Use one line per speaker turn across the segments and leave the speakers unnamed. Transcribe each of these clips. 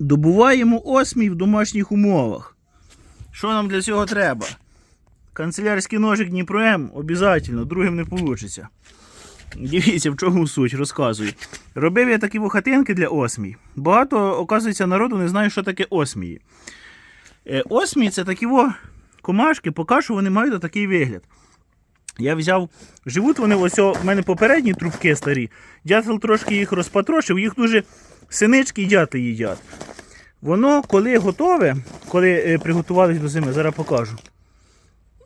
Добуваємо осмій в домашніх умовах. Що нам для цього треба? Канцелярський ножик Дніпро М обов'язково, другим не вийде. Дивіться, в чому суть, розказую. Робив я такі хатинки для осмій. Багато, оказується, народу не знає, що таке осмії. Е, Осмії це такі во комашки, поки що вони мають такий вигляд. Я взяв, живуть вони ось в мене попередні трубки старі. Дятел трошки їх розпатрошив, їх дуже синички і дяти їдять. Воно, коли готове, коли е, приготувались до зими, зараз покажу.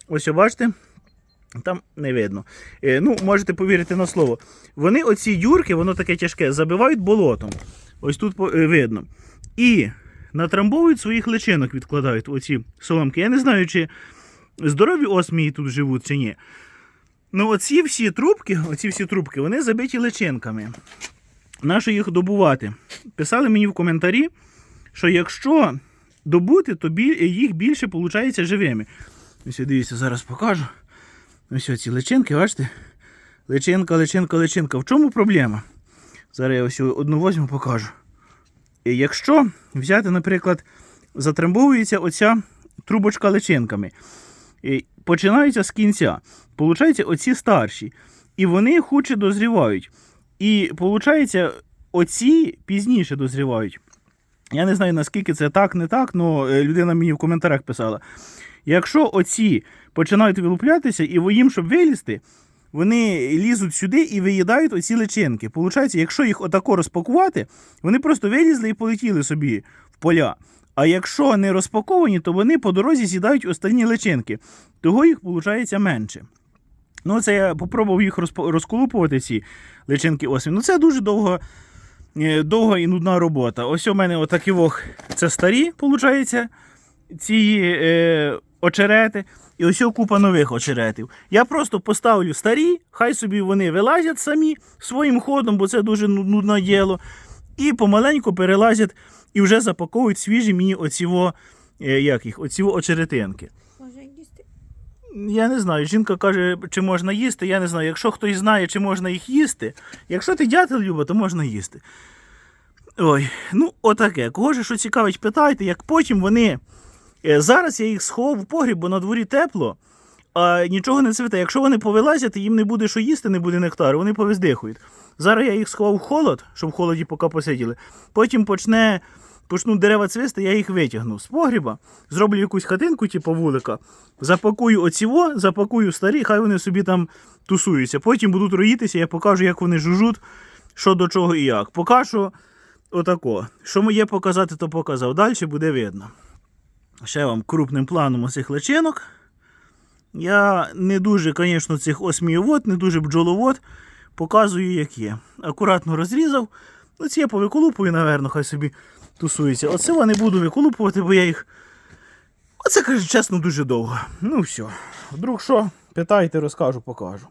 Ось, бачите, там не видно. Е, ну, можете повірити на слово. Вони оці юрки, воно таке тяжке, забивають болотом. Ось тут е, видно. І натрамбовують своїх личинок, відкладають оці соломки. Я не знаю, чи здорові осмії тут живуть, чи ні. Ну, оці всі трубки, оці всі трубки, вони забиті личинками. Нащо їх добувати? Писали мені в коментарі, що якщо добути, то їх більше виходить живими. Ось дивіться, зараз покажу. Ось ці личинки, бачите? Личинка, личинка, личинка. В чому проблема? Зараз я ось одну возьму покажу. І Якщо взяти, наприклад, затрамбовується оця трубочка личинками, і починається з кінця. Получається, оці старші. І вони худше дозрівають. І виходить, оці пізніше дозрівають. Я не знаю, наскільки це так, не так, але людина мені в коментарях писала. Якщо оці починають вилуплятися, і їм, щоб вилізти, вони лізуть сюди і виїдають оці личинки. Получається, якщо їх отако розпакувати, вони просто вилізли і полетіли собі в поля. А якщо не розпаковані, то вони по дорозі з'їдають останні личинки. Того їх виходить менше. Ну, це я попробував їх розколупувати, ці личинки осмі. Ну, це дуже довго, довга і нудна робота. Ось у мене отакі вох, це старі, виходить, ці е, очерети. І ось купа нових очеретів. Я просто поставлю старі, хай собі вони вилазять самі своїм ходом, бо це дуже ну- нудне діло. І помаленьку перелазять і вже запаковують свіжі мені оціво, е, як їх, оціво очеретинки. Я не знаю. Жінка каже, чи можна їсти. Я не знаю. Якщо хтось знає, чи можна їх їсти, якщо ти дятел любить, то можна їсти. Ой, ну отаке. Кого ж що цікавить, питайте, як потім вони. е, Зараз я їх сховав в погріб, бо на дворі тепло, а нічого не цвіте. Якщо вони повилазять, їм не буде що їсти, не буде нектару, вони повиздихують. Зараз я їх сховав в холод, щоб в холоді поки посиділи. Потім почне, почнуть дерева цвісти, я їх витягну з погріба, зроблю якусь хатинку, типу вулика, запакую оціво, запакую старі, хай вони собі там тусуються. Потім будуть роїтися, я покажу, як вони жужуть, що до чого і як. Поки що отако. Що моє показати, то показав. Далі буде видно. Ще вам крупним планом оцих личинок. Я не дуже, звісно, цих осмієвод, не дуже бджоловод. Показую, як є. Акуратно розрізав. Ну, ці я повиколупую, напевно, хай собі тусуються. Оце не буду виколупувати, бо я їх. Оце, кажу, чесно, дуже довго. Ну все. Вдруг що, питайте, розкажу, покажу.